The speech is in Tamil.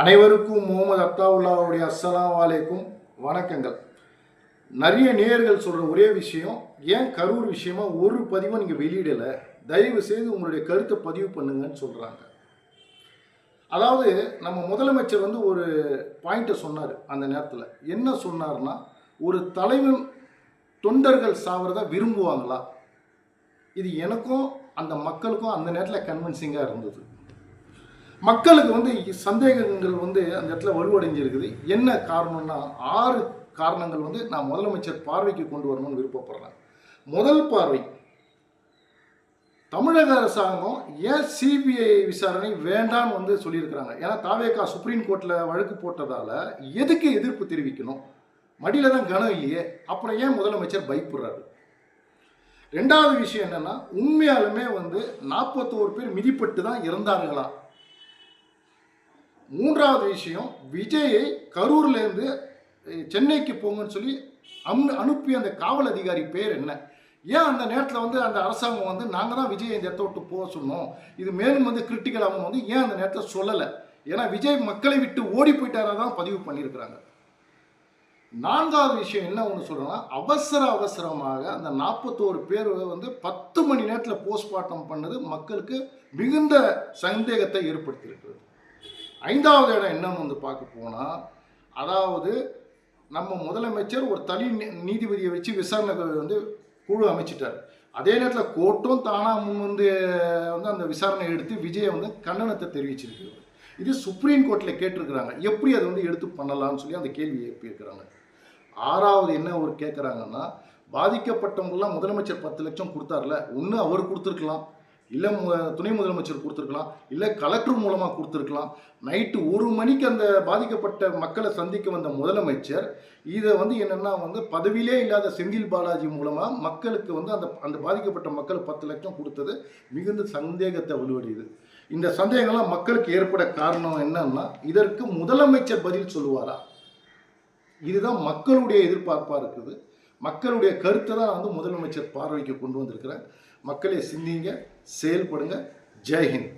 அனைவருக்கும் முகமது அத்தாவுல்லாவுடைய அஸ்லாம் வலைக்கும் வணக்கங்கள். நிறைய நேயர்கள் சொல்கிற ஒரே விஷயம் ஏன் கரூர் விஷயமா ஒரு பதிவும் நீங்கள் வெளியிடலை தயவு செய்து உங்களுடைய கருத்தை பதிவு பண்ணுங்கன்னு சொல்கிறாங்க அதாவது நம்ம முதலமைச்சர் வந்து ஒரு பாயிண்ட்டை சொன்னார் அந்த நேரத்தில். என்ன சொன்னார்னா ஒரு தலைவன் தொண்டர்கள் சாவறத விரும்புவாங்களா? இது எனக்கும் அந்த மக்களுக்கும் அந்த நேரத்தில் கன்வின்சிங்காக இருந்தது. மக்களுக்கு வந்து சந்தேகங்கள் வந்து அந்த இடத்துல வலுவடைஞ்சிருக்குது. என்ன காரணம்னா ஆறு காரணங்கள் வந்து நான் முதலமைச்சர் பார்வைக்கு கொண்டு வரணும்னு விருப்பப்படுறேன். முதல் பார்வை தமிழக அரசாங்கம் ஏன் சிபிஐ விசாரணை வேண்டாம்னு வந்து சொல்லியிருக்கிறாங்க. ஏன்னா தாவேகா சுப்ரீம் கோர்ட்டில் வழக்கு போட்டதால எதுக்கு எதிர்ப்பு தெரிவிக்கணும்? மடியில் தான் கனம் இல்லையே. அப்புறம் ஏன் முதலமைச்சர் பயப்படுறாரு? ரெண்டாவது விஷயம் என்னென்னா உண்மையாலுமே வந்து நாற்பத்தோரு பேர் மிதிப்பட்டு தான் இறந்தார்களா மூன்றாவது விஷயம் விஜயை கரூர்லேருந்து சென்னைக்கு போங்கன்னு சொல்லி அம் அனுப்பிய அந்த காவல் அதிகாரி பேர் என்ன? ஏன் அந்த நேரத்தில் வந்து அந்த அரசாங்கம் வந்து நாங்கள் தான் விஜய் இந்த இடத்த விட்டு போக சொன்னோம். இது மேலும் வந்து கிரிட்டிக்கலாகவும் வந்து ஏன் அந்த நேரத்தில் சொல்லலை? ஏன்னா விஜய் மக்களை விட்டு ஓடி போயிட்டாரா தான் பதிவு பண்ணியிருக்கிறாங்க. நான்காவது விஷயம் என்ன ஒன்று சொல்கிறேன்னா அவசர அவசரமாக அந்த நாற்பத்தோரு பேர் வந்து பத்து மணி நேரத்தில் போஸ்ட்மார்ட்டம் பண்ணது மக்களுக்கு மிகுந்த சந்தேகத்தை ஏற்படுத்தியிருக்கிறது. ஐந்தாவது இடம் என்னன்னு வந்து பார்க்க போனால் அதாவது நம்ம முதலமைச்சர் ஒரு தனி நீதிபதியை வச்சு விசாரணை வந்து குழு அமைச்சிட்டார். அதே நேரத்தில் கோர்ட்டும் தானாக முன் வந்து வந்து அந்த விசாரணை எடுத்து விஜயை வந்து கண்டனத்தை தெரிவிச்சிருக்கு இது சுப்ரீம் கோர்ட்டில் கேட்டிருக்கிறாங்க. எப்படி அதை வந்து எடுத்து பண்ணலாம்னு சொல்லி அந்த கேள்வி எழுப்பியிருக்கிறாங்க. ஆறாவது என்ன ஒரு கேட்குறாங்கன்னா பாதிக்கப்பட்டவங்களாம் முதலமைச்சர் பத்து லட்சம் கொடுத்தாருல ஒன்று அவர் கொடுத்துருக்கலாம். இல்லை துணை முதலமைச்சர் கொடுத்துருக்கலாம் இல்லை கலெக்டர் மூலமாக கொடுத்துருக்கலாம். நைட்டு ஒரு மணிக்கு அந்த பாதிக்கப்பட்ட மக்களை சந்திக்க வந்த முதலமைச்சர் இதை வந்து என்னென்னா வந்து பதவியிலே இல்லாத செந்தில் பாலாஜி மூலமாக மக்களுக்கு வந்து அந்த அந்த பாதிக்கப்பட்ட மக்கள் பத்து லட்சம் கொடுத்தது மிகுந்த சந்தேகத்தை வலுவடையுது. இந்த சந்தேகங்கள்லாம் மக்களுக்கு ஏற்பட காரணம் என்னன்னா இதற்கு முதலமைச்சர் பதில் சொல்லுவாரா? இதுதான் மக்களுடைய எதிர்பார்ப்பாக இருக்குது. மக்களுடைய கருத்தை தான் வந்து முதலமைச்சர் பார்வைக்கு கொண்டு வந்திருக்கிறேன் மக்களே சிந்திங்க செயல்படுங்க. ஜெய்ஹிந்த்